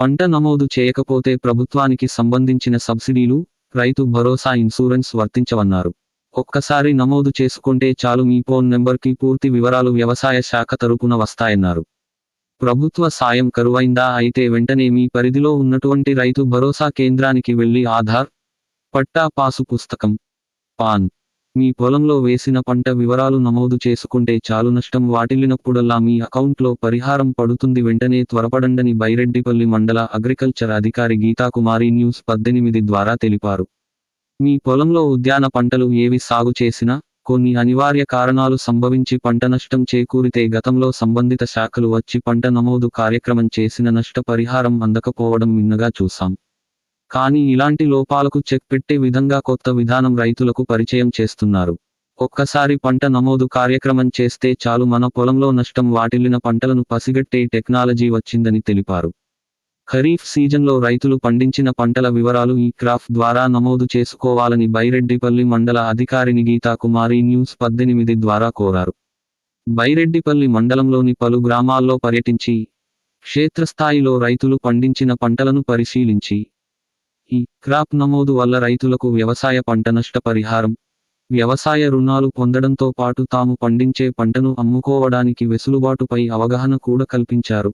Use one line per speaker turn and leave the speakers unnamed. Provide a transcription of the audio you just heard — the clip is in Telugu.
పంట నమోదు చేయకపోతే ప్రభుత్వానికి సంబంధించిన సబ్సిడీలు రైతు భరోసా ఇన్సూరెన్స్ వర్తించవన్నారు. ఒక్కసారి నమోదు చేసుకుంటే చాలు మీ ఫోన్ నెంబర్కి పూర్తి వివరాలు వ్యవసాయ శాఖ తరపున వస్తాయన్నారు. ప్రభుత్వ సాయం కరువైందా అయితే వెంటనే మీ పరిధిలో ఉన్నటువంటి రైతు భరోసా కేంద్రానికి వెళ్ళి ఆధార్ పట్టా పాసు పుస్తకం పాన్ మీ పొలంలో వేసిన పంట వివరాలు నమోదు చేసుకుంటే చాలు నష్టం వాటిల్లినప్పుడల్లా మీ అకౌంట్లో పరిహారం పడుతుంది. వెంటనే త్వరపడండని బైరెడ్డిపల్లి మండల అగ్రికల్చర్ అధికారి గీతాకుమారి న్యూస్ పద్దెనిమిది ద్వారా తెలిపారు. మీ పొలంలో ఉద్యాన పంటలు ఏవి సాగు చేసినా కొన్ని అనివార్య కారణాలు సంభవించి పంట నష్టం చేకూరితే గతంలో సంబంధిత శాఖలు వచ్చి పంట నమోదు కార్యక్రమం చేసిన నష్టపరిహారం అందకపోవడం మిన్నగా చూశాం. కానీ ఇలాంటి లోపాలకు చెక్ పెట్టే విధంగా కొత్త విధానం రైతులకు పరిచయం చేస్తున్నారు. ఒక్కసారి పంట నమోదు కార్యక్రమం చేస్తే చాలు మన పొలంలో నష్టం వాటిల్లిన పంటలను పసిగట్టే టెక్నాలజీ వచ్చిందని తెలిపారు. ఖరీఫ్ సీజన్లో రైతులు పండించిన పంటల వివరాలు ఈ క్రాఫ్ ద్వారా నమోదు చేసుకోవాలని బైరెడ్డిపల్లి మండల అధికారిని గీతా కుమారి న్యూస్ పద్దెనిమిది ద్వారా కోరారు. బైరెడ్డిపల్లి మండలంలోని పలు గ్రామాల్లో పర్యటించి క్షేత్రస్థాయిలో రైతులు పండించిన పంటలను పరిశీలించి ఈ క్రాప్ నమోదు వల్ల రైతులకు వ్యవసాయ పంట నష్టపరిహారం వ్యవసాయ రుణాలు పొందడంతో పాటు తాము పండించే పంటను అమ్ముకోవడానికి వెసులుబాటుపై అవగాహన కూడా కల్పించారు.